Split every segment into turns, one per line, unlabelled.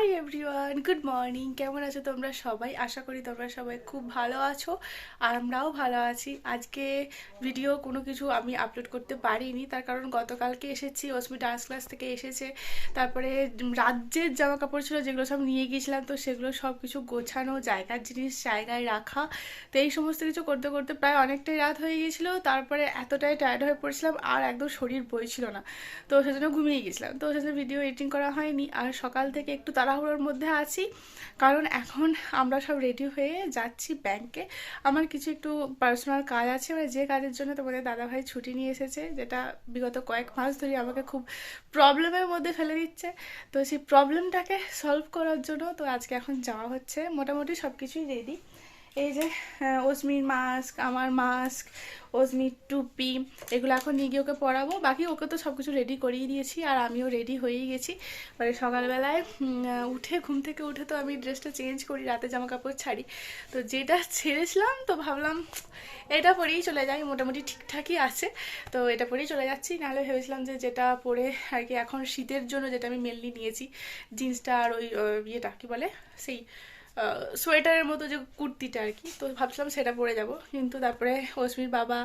Hi everyone good morning কেমন আছো তোমরা সবাই? আশা করি তোমরা সবাই খুব ভালো আছো। আর আমরাও ভালো আছি। আজকে ভিডিও কোনো কিছু আমি আপলোড করতে পারিনি। তার কারণ গতকালকে এসেছি অসমি ডান্স ক্লাস থেকে এসেছে। তারপরে রাজ্যের জামা কাপড় ছিল, যেগুলো সব নিয়ে গিয়েছিলাম। তো সেগুলো সব কিছু গোছানো, জায়গার জিনিস জায়গায় রাখা। তো এই সমস্ত কিছু করতে করতে প্রায় অনেকটাই রাত হয়ে গিয়েছিল। তারপরে এতটাই টায়ার্ড হয়ে পড়েছিলাম, আর একদম শরীর বইছিল না। তো সেজন্য ঘুমিয়ে গেছিলাম তো সেজন্য ভিডিও এডিটিং করা হয়নি। আর সকাল থেকে একটু তাড়াহুড়োর মধ্যে আছি। কারণ এখন আমরা সব রেডি হয়ে যাচ্ছি ব্যাংকে আমার কিছু একটু পার্সোনাল কাজ আছে মানে যে কাজের জন্য তোমাদের দাদাভাই ছুটি নিয়ে এসেছে, যেটা বিগত কয়েক মাস ধরে আমাকে খুব প্রবলেমের মধ্যে ফেলে দিচ্ছে। তো সেই প্রবলেমটাকে সলভ করার জন্য তো আজকে এখন যাওয়া হচ্ছে। মোটামুটি সব কিছুই রেডি এই যে অসমির মাস্ক আমার মাস্ক অসমির টুপি, এগুলো এখন নিয়ে গিয়ে ওকে পরাবো। বাকি ওকে তো সব কিছু রেডি করিয়ে দিয়েছি আর আমিও রেডি হয়েই গেছি। মানে সকালবেলায় উঠে, ঘুম থেকে উঠে তো আমি ড্রেসটা চেঞ্জ করি, রাতে জামা কাপড় ছাড়ি। তো যেটা ছেড়েছিলাম, তো ভাবলাম এটা পরেই চলে যাই, মোটামুটি ঠিকঠাকই আছে। তো এটা পরেই চলে যাচ্ছি, নাহলে ভেবেছিলাম যে যেটা পরে আর কি এখন শীতের জন্য যেটা আমি মেনলি নিয়েছি জিন্সটা আর ওই ইয়েটা, কী বলে? সেই সোয়েটারের মতো যে কুর্তিটা আর কি, তো ভাবছিলাম সেটা পরে যাব। কিন্তু তারপরে অশ্মির বাবা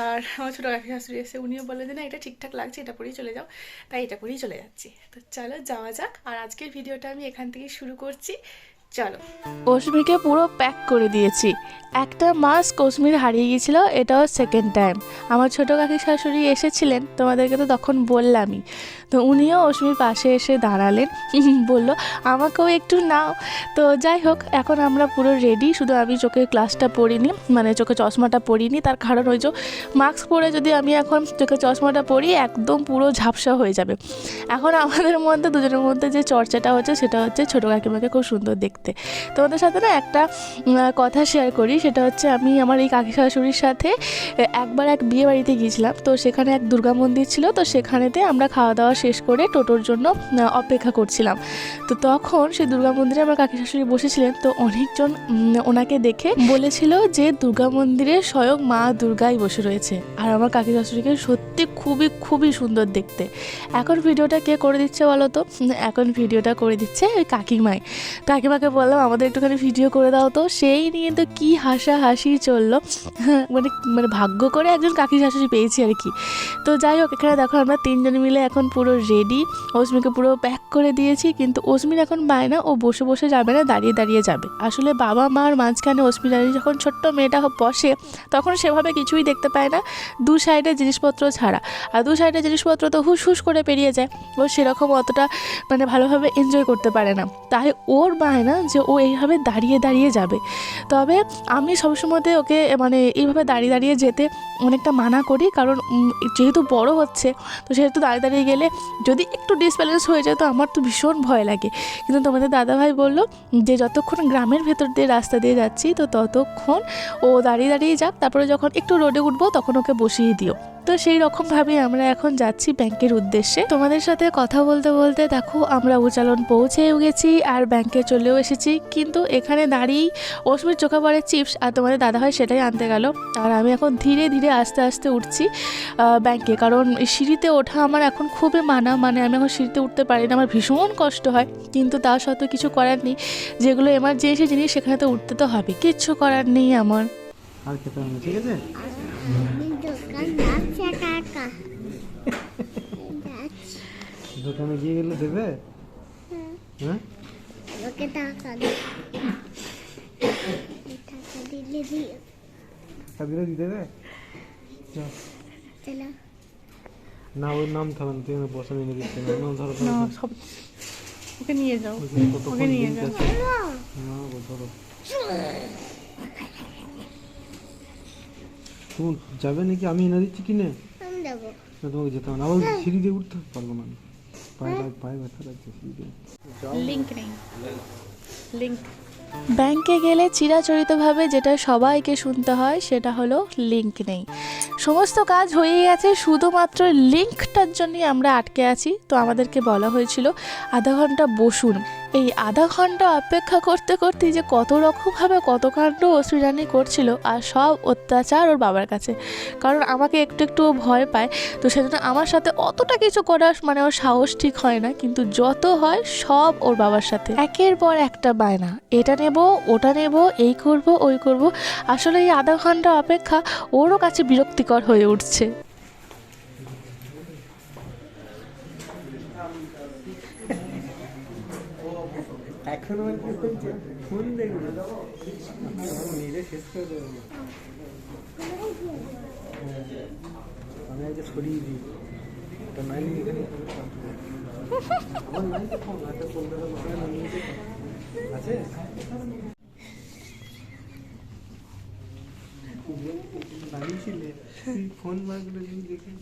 আর আমার ছোটো কাকি শাশুড়ি এসে উনিও বলে যে, না, এটা ঠিকঠাক লাগছে, এটা পরেই চলে যাও। তাই এটা পরেই চলে যাচ্ছি। তো চলো যাওয়া যাক। আর আজকের ভিডিওটা আমি এখান থেকে শুরু করছি। চলো।
অশ্মিকে পুরো প্যাক করে দিয়েছি। একটা মাস কশ্মীর হারিয়ে গিয়েছিল, এটাও সেকেন্ড টাইম আমার ছোটো কাকি শাশুড়ি এসেছিলেন, তোমাদেরকে তো তখন বললামই। তো উনিও অশ্মির পাশে এসে দাঁড়ালেন, বলল, আমাকেও একটু নাও। তো যাই হোক, এখন আমরা পুরো রেডি শুধু আমি চোখে ক্লাসটা পরিনি মানে চোখে চশমাটা পরিনি, তার কারণ ওই যে মাস্ক পরে যদি আমি এখন চোখে চশমাটা পরি, একদম পুরো ঝাপসা হয়ে যাবে। এখন আমাদের মধ্যে, দুজনের মধ্যে যে চর্চাটা হচ্ছে, সেটা হচ্ছে ছোটো কাকিমাকে খুব সুন্দর দেখতে। তোমাদের সাথে না একটা কথা শেয়ার করি, সেটা হচ্ছে আমি আমার এই কাকি শাশুড়ির সাথে একবার এক বিয়ে বাড়িতে গিয়েছিলাম। তো সেখানে এক দুর্গা মন্দির ছিল, তো সেখানেতে আমরা খাওয়া দাওয়া শেষ করে টোটোর জন্য অপেক্ষা করছিলাম। তো তখন সেই দুর্গা মন্দিরে আমার কাকি শাশুড়ি বসেছিলেন, তো অনেকজন ওনাকে দেখে বলেছিল যে দুর্গা মন্দিরে স্বয়ং মা দুর্গাই বসে রয়েছে। আর আমার কাকি শাশুড়িকে সত্যি খুবই খুবই সুন্দর দেখতে। এখন ভিডিওটা কে করে দিচ্ছে বলো তো? এখন ভিডিওটা করে দিচ্ছে ওই কাকিমাই। কাকিমাকে বললাম, আমাদের একটুখানি ভিডিও করে দাও তো। সেই নিয়ে তো কি হাসা হাসি চলল। মানে মানে ভাগ্য করে একজন কাকি শাশুড়ি পেয়েছি আর কি। তো যাই হোক, এখানে দেখো আমরা তিনজন মিলে এখন পুরো রেডি অস্মিকে পুরো প্যাক করে দিয়েছি, কিন্তু অস্মির এখন বায়না ও বসে বসে যাবে না, দাঁড়িয়ে দাঁড়িয়ে যাবে। আসলে বাবা মার মাঝখানে অস্মি দাঁড়িয়ে যখন ছোট্ট মেয়েটা বসে, তখন সেভাবে কিছুই দেখতে পায় না। দু সাইডে জিনিসপত্র ছাড়া। আর দু সাইডে জিনিসপত্র তো হুস হুস করে পেরিয়ে যায়। ও সেরকম অতটা মানে ভালোভাবে এনজয় করতে পারে না। তাই ওর বায়না যে ও এইভাবে দাঁড়িয়ে দাঁড়িয়ে যাবে। তবে আমি সবসময়তে ওকে মানে এইভাবে দাঁড়িয়ে দাঁড়িয়ে যেতে অনেকটা মানা করি, কারণ যেহেতু বড় হচ্ছে, তো সেহেতু দাঁড়িয়ে দাঁড়িয়ে গেলে যদি একটু ডিসব্যালেন্স হয়ে যায়, তো আমার তো ভীষণ ভয় লাগে। কিন্তু তোমাদের দাদাভাই বলল যে, যতক্ষণ গ্রামের ভেতর দিয়ে রাস্তা দিয়ে যাচ্ছি, তো ততক্ষণ ও দাঁড়িয়ে দাঁড়িয়ে যাক, তারপরে যখন একটু রোডে উঠবো, তখন ওকে বসিয়ে দিও। তো সেই রকমভাবে আমরা এখন যাচ্ছি ব্যাংকের উদ্দেশ্যে। তোমাদের সাথে কথা বলতে বলতে দেখো, আমরা উচালন পৌঁছেও গেছি আর ব্যাংকে চলেও এসেছি। কিন্তু এখানে দাঁড়িয়েই অসমির চোখে পড়ে চিপস আর তোমাদের দাদাভাই সেটাই আনতে গেল। আর আমি এখন ধীরে ধীরে আস্তে আস্তে উঠছি ব্যাংকে। কারণ সিঁড়িতে ওঠা আমার এখন খুবই মানা। মানে আমি এখন সিঁড়িতে উঠতে পারি না, আমার ভীষণ কষ্ট হয়। কিন্তু তা সত্ত্বেও কিছু করার নেই। যেগুলো এমার্জেন্সি জিনিস সেখানে তো উঠতে তো হবে। কিচ্ছু করার নেই আমার।
আর ঠিক আছে?
দোকান
গিয়ে গেলে দেবে? হ্যাঁ?
ওকে টাকা দিলে দিও
টাকা দিলে দিতে দেবে? চলো। না ওর নাম থাকবে না তুই এখানে বসে নিয়ে দিচ্ছে না নাম ধরো
না সব ওকে নিয়ে যাও। ওকে নিয়ে যাও।
না ধরো। তুমি যাবে নাকি? আমি এনে দিচ্ছি কিনে।
আমি
না তোমাকে যেতে হবে না। আবার সিঁড়ি দিয়ে উঠতে পারব না আমি। পায়ে পায়ে ব্যথা লাগছে সিঁড়ি দিয়ে।
লিঙ্ক নেই। লিঙ্ক
ব্যাংকে গেলে চিরাচরিতভাবে যেটা সবাইকে শুনতে হয় সেটা হলো লিঙ্ক নেই। সমস্ত কাজ হয়ে গেছে শুধুমাত্র লিঙ্কটার জন্যই আমরা আটকে আছি। তো আমাদেরকে বলা হয়েছিল আধা ঘণ্টা বসুন। এই আধা ঘণ্টা অপেক্ষা করতে করতে যে কত রকমভাবে কত কাণ্ড অশ্রুরানি করছিল আর সব অত্যাচার ওর বাবার কাছে। কারণ আমাকে একটু একটু ভয় পায়, তো সেজন্য আমার সাথে অতটা কিছু করার মানে ওর সাহস ঠিক হয় না, কিন্তু যত হয় সব ওর বাবার সাথে। একের পর একটা বায়না, এটা নেব, ওটা নেব, এই করব, ওই করব। আসলে এই আধা ঘণ্টা অপেক্ষা ওরও কাছে বিরক্তিকর হয়ে উঠছে।
এখন ফোন দেখবে নিজে শেষ করে দেবো আমি আজকে ছড়িয়ে দিই। ওটা নাই এখানে আমার নাই তো ফোন আছে। বসে আছে দেখে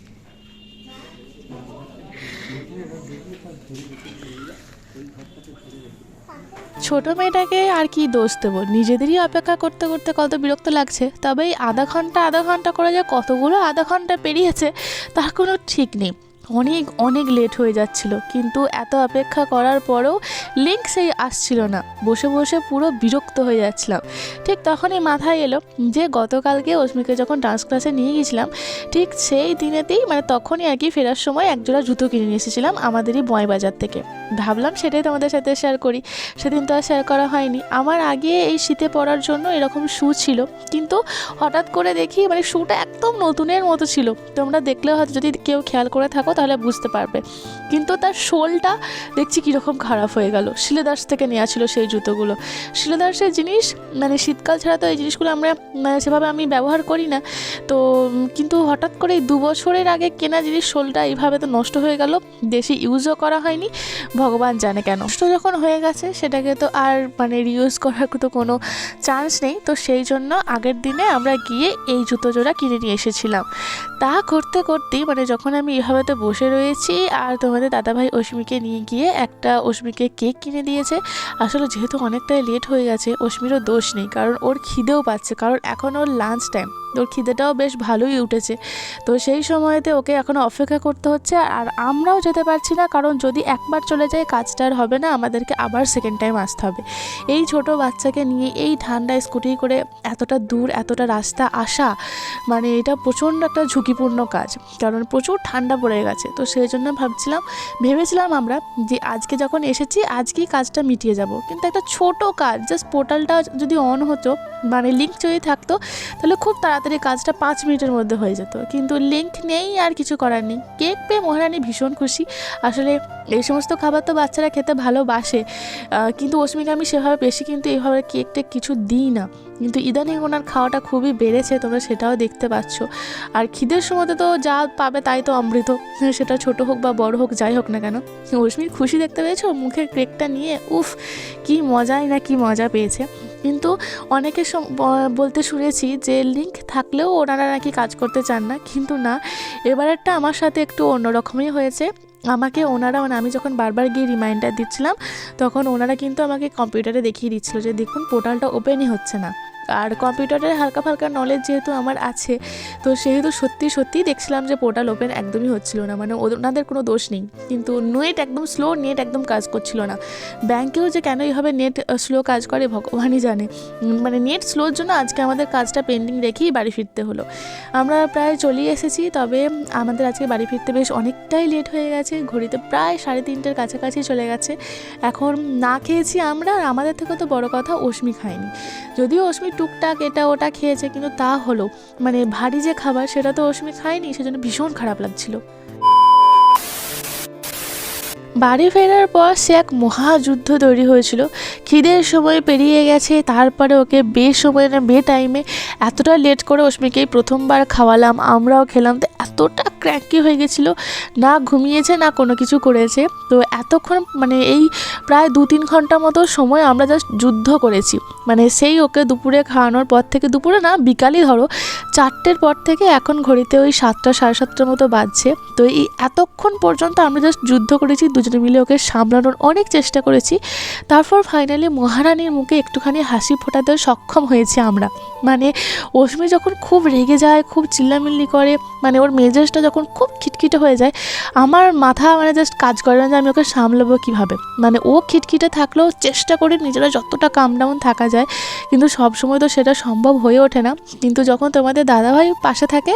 ছোট মেয়েটাকে আর কি দোষ দেবো? নিজেদেরই অপেক্ষা করতে করতে কত বিরক্ত লাগছে। তবে এই আধা ঘণ্টা আধা ঘণ্টা করে যে কতগুলো আধা ঘণ্টা পেরিয়েছে, তার কোনো ঠিক নেই। অনেক অনেক লেট হয়ে যাচ্ছিল। কিন্তু এত অপেক্ষা করার পরেও লিঙ্ক সেই আসছিল না। বসে বসে পুরো বিরক্ত হয়ে যাচ্ছিলাম। ঠিক তখনই মাথায় এলো যে গতকালকে অস্মিকে যখন ডান্স ক্লাসে নিয়ে গেছিলাম, ঠিক সেই দিনেতেই মানে তখনই আর কি ফেরার সময় একজোড়া জুতো কিনে নিয়ে এসেছিলাম আমাদেরই বয় বাজার থেকে। ভাবলাম সেটাই তোমাদের সাথে শেয়ার করি। সেদিন তো আর শেয়ার করা হয়নি। আমার আগে এই শীতে পরার জন্য এরকম শু ছিল। কিন্তু হঠাৎ করে দেখি মানে শ্যুটা একদম নতুনের মতো ছিল। তোমরা দেখলে হয়তো যদি কেউ খেয়াল করে থাকো তাহলে বুঝতে পারবে। কিন্তু তার শোলটা দেখছি কীরকম খারাপ হয়ে গেল। শিলেদাস থেকে নেওয়া ছিল সেই জুতোগুলো। শিলেদাসের জিনিস মানে শীতকাল ছাড়া তো এই জিনিসগুলো আমরা মানে সেভাবে আমি ব্যবহার করি না। তো, কিন্তু হঠাৎ করে দু বছরের আগে কেনা জিনিস শোলটা এইভাবে তো নষ্ট হয়ে গেল। বেশি ইউজও করা হয়নি। ভগবান জানে কেন। নষ্ট যখন হয়ে গেছে, সেটাকে তো আর মানে রিউজ করার তো কোনো চান্স নেই। তো সেই জন্য আগের দিনে আমরা গিয়ে এই জুতো জোড়া কিনে নিয়ে এসেছিলাম। তা করতে করতেই মানে যখন আমি এভাবে তো বসে রয়েছি আর তোমাদের দাদাভাই অশ্মিকে নিয়ে গিয়ে একটা অশ্মিকে কেক কিনে দিয়েছে। আসলে যেহেতু অনেকটাই লেট হয়ে গেছে অশ্মিরও দোষ নেই, কারণ ওর খিদেও পাচ্ছে, কারণ এখন ওর লাঞ্চ টাইম ওর খিদেটাও বেশ ভালোই উঠেছে। তো সেই সময়তে ওকে এখনও অপেক্ষা করতে হচ্ছে আর আমরাও যেতে পারছি না কারণ যদি একবার চলে যায় কাজটা আর হবে না, আমাদেরকে আবার সেকেন্ড টাইম আসতে হবে। এই ছোট বাচ্চাকে নিয়ে এই ঠান্ডায় স্কুটি করে এতটা দূর, এতটা রাস্তা আসা মানে এটা প্রচণ্ড একটা ঝুঁকিপূর্ণ কাজ। কারণ প্রচুর ঠান্ডা পড়ে গেছে। তো সেই জন্য ভাবছিলাম, ভেবেছিলাম আমরা যে আজকে যখন এসেছি, আজকেই কাজটা মিটিয়ে যাব। কিন্তু একটা ছোট কাজ জাস্ট পোর্টালটা যদি অন হতো মানে লিঙ্ক যদি থাকতো, তাহলে খুব তাড়াতাড়ি কাজটা পাঁচ মিনিটের মধ্যে হয়ে যেত। কিন্তু লিঙ্ক নেই আর কিছু করার নেই। কেক পেয়ে মহারানী ভীষণ খুশি। আসলে এই সমস্ত খাবার তো বাচ্চারা খেতে ভালোবাসে। কিন্তু অস্মিকে আমি সেভাবে বেশি কিন্তু এইভাবে কেক টেক কিছু দিই না। কিন্তু ইদানিং ওনার খাওয়াটা খুবই বেড়েছে, তোমরা সেটাও দেখতে পাচ্ছ। আর খিদের সময় তো যা পাবে তাই তো অমৃত। সেটা ছোট হোক বা বড় হোক, যাই হোক না কেন। অস্মির খুশি দেখতে পেয়েছ? মুখের কেকটা নিয়ে? উফ, কি মজাই না কি মজা পেয়েছে। কিন্তু অনেকে বলতে শুনেছি যে লিঙ্ক থাকলেও ওনারা নাকি কাজ করতে চান না, কিন্তু না। এবারেরটা আমার সাথে একটু অন্যরকমই হয়েছে। আমাকে ওনারা মানে আমি যখন বারবার গিয়ে রিমাইন্ডার দিচ্ছিলাম, তখন ওনারা কিন্তু আমাকে কম্পিউটারে দেখিয়ে দিচ্ছিল যে, দেখুন পোর্টালটা ওপেনই হচ্ছে না। আর কম্পিউটারের হালকা ফালকা নলেজ যেহেতু আমার আছে, তো সেহেতু সত্যি সত্যিই দেখছিলাম যে পোর্টাল ওপেন একদমই হচ্ছিল না মানে ওনাদের কোনো দোষ নেই। কিন্তু নেট একদম স্লো নেট একদম কাজ করছিল না। ব্যাংকেও যে কেন এইভাবে নেট স্লো কাজ করে ভগবানই জানে। মানে নেট স্লোর জন্য আজকে আমাদের কাজটা পেন্ডিং রেখেই বাড়ি ফিরতে হলো। আমরা প্রায় চলেই এসেছি, তবে আমাদের আজকে বাড়ি ফিরতে বেশ অনেকটাই লেট হয়ে গেছে। ঘড়িতে প্রায় সাড়ে তিনটের কাছাকাছি চলে গেছে। এখন না খেয়েছি আমরা, আর আমাদের থেকে তো বড় কথা অশ্মি খায়নি। যদিও অশ্মি টুকটাক এটা ওটা খেয়েছে, কিন্তু তা হলো মানে ভারী যে খাবার সেটা তো অশ্মি খায়নি, সেজন্য ভীষণ খারাপ লাগছিল। বাড়ি ফেরার পর সে এক মহাযুদ্ধ তৈরি হয়েছিল। খিদের সময় পেরিয়ে গেছে, তারপরে ওকে বে সময় না, বে টাইমে এতটা লেট করে অশ্মিকেই প্রথমবার খাওয়ালাম। আমরাও খেলাম, তো এতটা ক্র্যাঙ্কি হয়ে গেছিল, না ঘুমিয়েছে, না কোনো কিছু করেছে। তো এতক্ষণ মানে এই প্রায় দু তিন ঘণ্টা মতো সময় আমরা জাস্ট যুদ্ধ করেছি। মানে সেই ওকে দুপুরে খাওয়ানোর পর থেকে, দুপুরে না, বিকালই ধরো, চারটের পর থেকে এখন ঘড়িতে ওই সাতটা, সাড়ে সাতটার মতো বাজছে। তো এই এতক্ষণ পর্যন্ত আমরা জাস্ট যুদ্ধ করেছি, দুজন
দুজনে মিলে ওকে সামলানোর অনেক চেষ্টা করেছি। তারপর ফাইনালি মহারানীর মুখে একটুখানি হাসি ফোটাতে সক্ষম হয়েছি আমরা। মানে অশ্মি যখন খুব রেগে যায়, খুব চিল্লামিল্লি করে মানে ওর মেজাজটা যখন খুব খিটখিটে হয়ে যায়, আমার মাথা মানে জাস্ট কাজ করে না যে আমি ওকে সামলাবো কীভাবে। মানে ও খিটখিটে থাকলেও চেষ্টা করে নিজেরা যতটা কাম ডাউন থাকা যায়, কিন্তু সব সময় তো সেটা সম্ভব হয়ে ওঠে না। কিন্তু যখন তোমাদের দাদাভাই পাশে থাকে,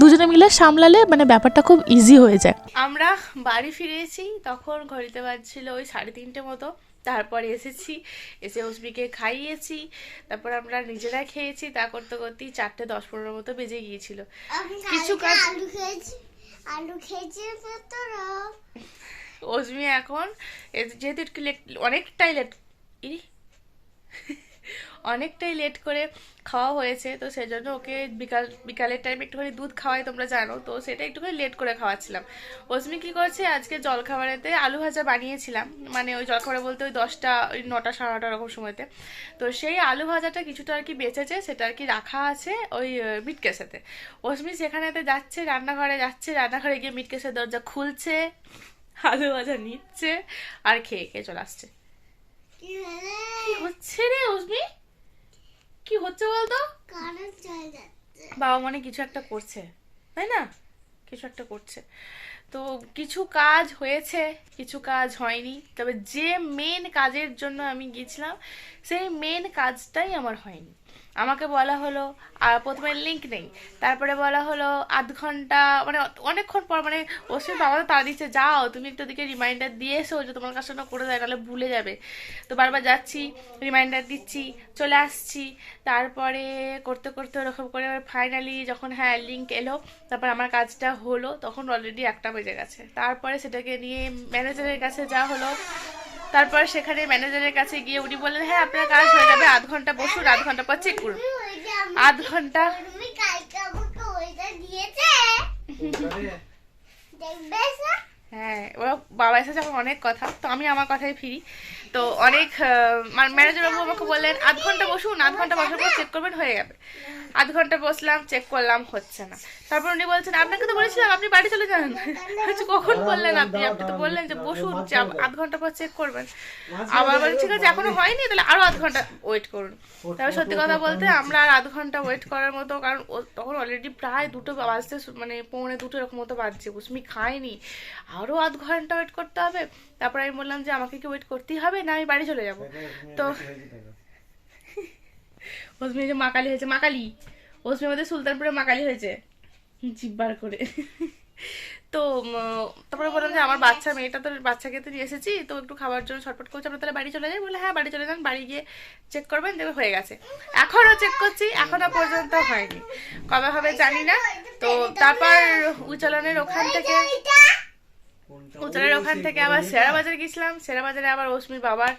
দুজনে মিলে সামলালে মানে ব্যাপারটা খুব ইজি হয়ে যায়।
আমরা বাড়ি ফিরেছি, তখন ঘড়িতে বাজছিল ওই সাড়ে তিনটে মতো। তারপর এসেছি এসে অসবিকে খাইয়েছি তারপর আমরা নিজেরা খেয়েছি। তা করতে করতেই চারটে দশ পনেরো মতো বেজে গিয়েছিল। কিছু কাজ-
আলু খেয়েছি আলু খেয়েছি তো
অজমি এখন যেহেতু একটু লেট অনেকটাই লেট ই অনেকটাই লেট করে খাওয়া হয়েছে, তো সেজন্য ওকে বিকাল, বিকালের টাইমে একটুখানি দুধ খাওয়াই তোমরা জানো, তো সেটা একটুখানি লেট করে খাওয়াচ্ছিলাম। অজমি কী করছে? আজকে জলখাবারেতে আলু ভাজা বানিয়েছিলাম মানে ওই জলখাবারে বলতে ওই দশটা, ওই নটা সাড়ে নটা এরকম সময়তে। তো সেই আলু ভাজাটা কিছুটা আর কি বেঁচেছে, সেটা আর কি রাখা আছে ওই মিট কেসেতে অসমি সেখানেতে যাচ্ছে, রান্নাঘরে যাচ্ছে, রান্নাঘরে গিয়ে মিট কেসের দরজা খুলছে, আলু ভাজা নিচ্ছে, আর খেয়ে খেয়ে চলে আসছে। কি হচ্ছে রে অসমি? কি হচ্ছে বলতো?
কারণ চলে যাচ্ছে।
বাবা মনে কিছু একটা করছে তাই না? কিছু একটা করছে। তো কিছু কাজ হয়েছে কিছু কাজ হয়নি। তবে যে মেন কাজের জন্য আমি গিয়েছিলাম সেই মেন কাজটাই আমার হয়নি। আমাকে বলা হলো, আর প্রথমে লিঙ্ক নেই। তারপরে বলা হলো, আধ ঘণ্টা মানে অনেকক্ষণ পর মানে ওসব বাবা তো তাড়া দিচ্ছে, যাও, তুমি একটু ওদিকে রিমাইন্ডার দিয়ে এসো যে তোমার কাছে না করে দেয়, নাহলে ভুলে যাবে। তো বারবার যাচ্ছি রিমাইন্ডার দিচ্ছি, চলে আসছি। তারপরে করতে করতে ওরকম করে ফাইনালি যখন হ্যাঁ লিঙ্ক এলো, তারপর আমার কাজটা হলো, তখন অলরেডি একটা বেজে গেছে। তারপরে সেটাকে নিয়ে ম্যানেজারের কাছে যা হলো তারপর সেখানে ম্যানেজারের কাছে গিয়ে উনি বললেন হ্যাঁ আপনার কাজ হয়ে যাবে আধ ঘণ্টা বসুন আধ ঘণ্টা পর চেক করুন। আধ ঘণ্টা
তুমি কালকে আমাকে ওইটা দিয়েছে? দেখবে স্যার
হ্যাঁ ওরা বাবা এসে যখন অনেক কথা তো আমি আমার কথায় ফিরি। তো অনেক ম্যানেজার বাবু আমাকে বললেন আধ ঘণ্টা বসুন আধ ঘণ্টা বসার পর চেক করবেন হয়ে যাবে। আধ ঘণ্টা বসলাম চেক করলাম হচ্ছে না তারপর উনি বলছেন আপনাকে তো বলেছিলাম আপনি বাড়ি চলে যান কখন বললেন আপনি আপনি তো বললেন যে বসুন আধ- ঘণ্টা পর চেক করবেন আবার বলে ঠিক আছে এখনও হয়নি তাহলে আরও আধ ঘণ্টা ওয়েট করুন তবে সত্যি কথা বলতে আমরা আর আধ ঘণ্টা ওয়েট করার মতো কারণ তখন অলরেডি প্রায় দুটো বাজতে মানে পৌনে দুটো এরকম মতো বাজছে কুসমি খায়নি আরও আধ ঘণ্টা ওয়েট করতে হবে তারপর আমি বললাম যে আমাকে কি ওয়েট করতেই হবে না আমি বাড়ি চলে যাব তো ওসমি যে মাকালি হয়েছে, মাকালি। ওসমি আমাদের সুলতানপুরে মাকালি হয়েছে। জিব্বার করে। তো তারপরে বললাম যে আমার বাচ্চা, মেয়েটা তো বাচ্চাকে তো নিয়ে এসেছি, তো একটু খাবার জন্য ছটফট করছে। আমরা তাহলে বাড়ি চলে যাই। বলে হ্যাঁ বাড়ি চলে যান, বাড়ি গিয়ে চেক করবেন দেখবে হয়ে গেছে। এখনও চেক করছি, এখনও পর্যন্ত হয়নি। কবে হবে জানি না। তো তারপর উচালনের ওখান থেকে উচালের ওখান থেকে আবার সেরা বাজার গেছিলাম। সেরা বাজারে আবার অশ্মির বাবার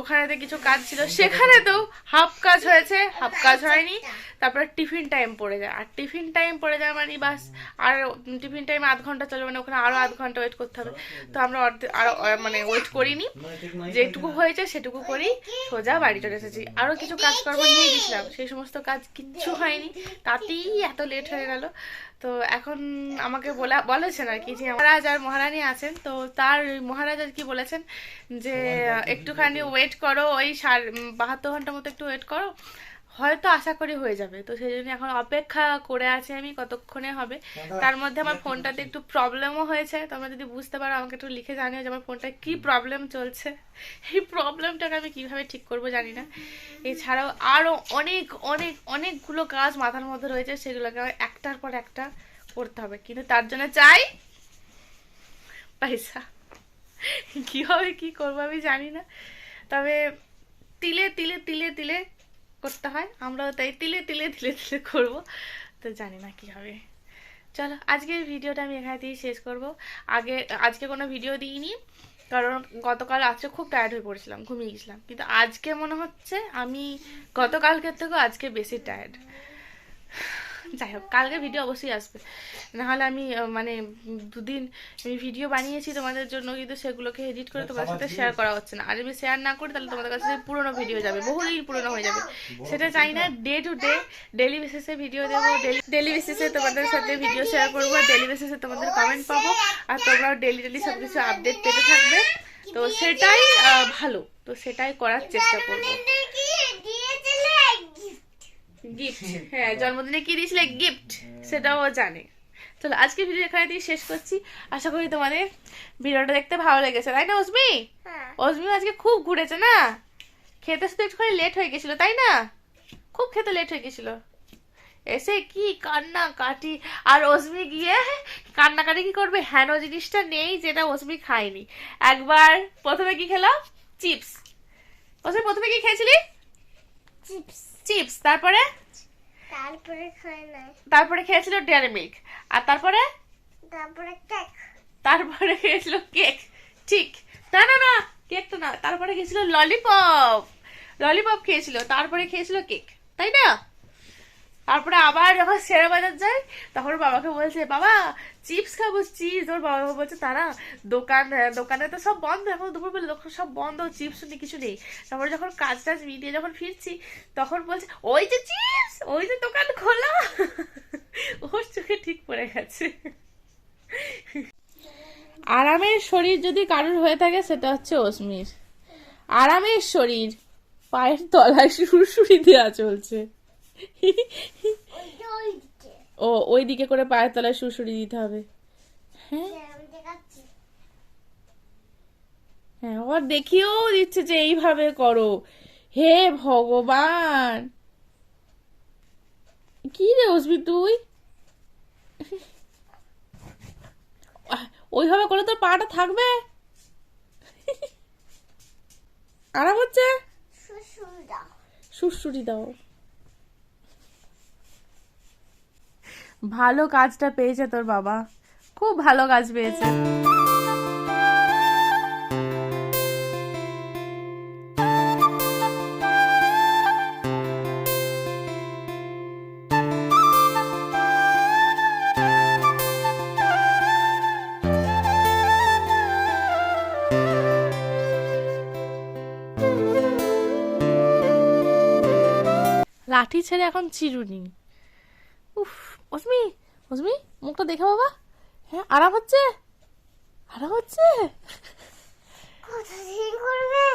ওখানেতে কিছু কাজ ছিল। সেখানে তো হাফ কাজ হয়েছে, হাফ কাজ হয়নি। তারপরে টিফিন টাইম পড়ে যায়। আর টিফিন টাইম পড়ে যায় মানে বাস, আর টিফিন টাইম আধ ঘণ্টা চলবে মানে ওখানে আরও আধ ঘণ্টা ওয়েট করতে হবে। তো আমরা আরও মানে ওয়েট করিনি। যেটুকু হয়েছে সেটুকু করি সোজা বাড়ি চলে এসেছি। আরও কিছু কাজকর্ম নিয়ে গেছিলাম। সেই সমস্ত কাজ কিচ্ছু হয়নি। তাতেই এত লেট হয়ে গেল। তো এখন আমাকে বলা বলেছেন আর কি যে মহারাজ আর মহারানী আছেন তো তার মহারাজ আর কি বলেছেন যে একটুখানি ওয়েট করো ওই সাড়ে বাহাত্তর ঘণ্টার মতো একটু ওয়েট করো। হয়তো আশা করি হয়ে যাবে। তো সেই জন্য এখন অপেক্ষা করে আছি আমি কতক্ষণে হবে। তার মধ্যে আমার ফোনটাতে একটু প্রবলেমও হয়েছে। তোমরা যদি বুঝতে পারো আমাকে একটু লিখে জানিও যে আমার ফোনটা কি প্রবলেম চলছে। এই প্রবলেমটাকে আমি কীভাবে ঠিক করব জানি না। এছাড়াও আরও অনেক অনেক অনেকগুলো কাজ মাথার মধ্যে রয়েছে সেগুলোকে আমার একটার পর একটা করতে হবে। কিন্তু তার জন্য চাই পয়সা। কীভাবে কি করব আমি জানি না। তবে তিলে তিলে তিলে তিলে করতে হয়, আমরাও তাই তিলে তিলে তিলে তিলে করব। তো জানি না কি হবে। চলো, আজকের ভিডিওটা আমি এখানে দিয়েই শেষ করব। আগে, আজকে কোনো ভিডিও দিইনি, কারণ গতকাল আজকে খুব টায়ার্ড হয়ে পড়েছিলাম, ঘুমিয়ে গেছিলাম। কিন্তু আজকে মনে হচ্ছে আমি গতকালকের থেকেও আজকে বেশি টায়ার্ড যাই হোক কালকে ভিডিও অবশ্যই আসবে। নাহলে আমি মানে দুদিন আমি ভিডিও বানিয়েছি তোমাদের জন্য কিন্তু সেগুলোকে এডিট করে তোমাদের সাথে শেয়ার করা হচ্ছে না। আর আমি শেয়ার না করি তাহলে তোমাদের কাছে পুরোনো ভিডিও যাবে বহুদিন পুরোনো হয়ে যাবে। সেটা চাই না ডে টু ডে ডেলি বেসিসে ভিডিও দেবো ডেলি বেসিসে তোমাদের সাথে ভিডিও শেয়ার করব ডেলি বেসিসে তোমাদের কমেন্ট পাবো আর তোমরাও ডেলি ডেলি সব কিছু আপডেট পেতে থাকবে। তো সেটাই ভালো। তো সেটাই করার চেষ্টা করব। গিফট হ্যাঁ জন্মদিনে কি দিয়েছিলে? গিফট সেটাও ও জানে। চলো আজকে ভিডিও এখানে দিয়ে শেষ করছি। আশা করি তোমাদের ভিডিওটা দেখতে ভালো লেগেছে তাই না অসমি
হ্যাঁ।
অসমি আজকে খুব ঘুরেছে না? খেতে শুধু একটুখানি লেট হয়ে গেছিল তাই না? খুব খেতে লেট হয়ে গেছিল। এসে কি কান্না কাটি। আর অসমি গিয়ে কান্নাকাটি কি করবে? হেন জিনিসটা নেই যেটা অসমি খায়নি। একবার প্রথমে কি খেলাম চিপস অসমি প্রথমে কি খেয়েছিলি?
চিপস
চিপস তারপরে?
তারপরে খায় নাই।
তারপরে খেয়েছিল ডেয়ারি মিল্ক আর তারপরে?
তারপরে কেক
তারপরে খেয়েছিল কেক ঠিক। না না না কেক তো না। তারপরে খেয়েছিল ললিপপ ললিপপ খেয়েছিল। তারপরে খেয়েছিল কেক তাই না? তারপরে আবার যখন সেরা বাজার যায় তখন বাবাকে বলছে বাবা চিপস খাব চিপস ওর বাবা বলছে, তারা দোকান দোকানে তো সব বন্ধ, এখন দুপুরবেলা দোকান সব বন্ধ চিপস নেই, কিছু নেই। তারপরে যখন কাজ টাজ মিটিয়ে যখন ফিরছি, তখন বলছে, ওই যে চিপস ওই যে দোকান খোলা। ওর চোখে ঠিক পড়ে গেছে। আরামের শরীর যদি কারোর হয়ে থাকে, সেটা হচ্ছে অসমির। আরামের শরীর, পায়ের তলায় সুরসুরি দেওয়া চলছে। ও ওই দিকে করে পায়ের তলায় সুরসুরি দিতে হবে। হ্যাঁ?
দেখাচ্ছি।
হ্যাঁ আবার দেখিয়েও দিচ্ছে যে এইভাবে করো। হে ভগবান! কি রে অসবি তুই? ওইভাবে করলে তোর পাটা থাকবে? আরাম হচ্ছে?
শুশুর দাও
সুরসুরি দাও ভালো কাজটা পেয়েছে তোর বাবা। খুব ভালো কাজ পেয়েছে। লাঠি ছেড়ে এখন চিরুনি। অসমি অসমি মুখটা দেখে বাবা। হ্যাঁ আরাম হচ্ছে? আরাম হচ্ছে?
করবে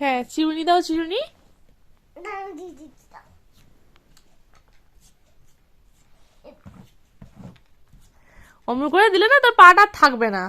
হ্যাঁ চিরুনি দাও চিরুনি
দাও দিয়ে দিচ্ছি দাও
অমনি করে দিলে না তোর পাটা থাকবে না।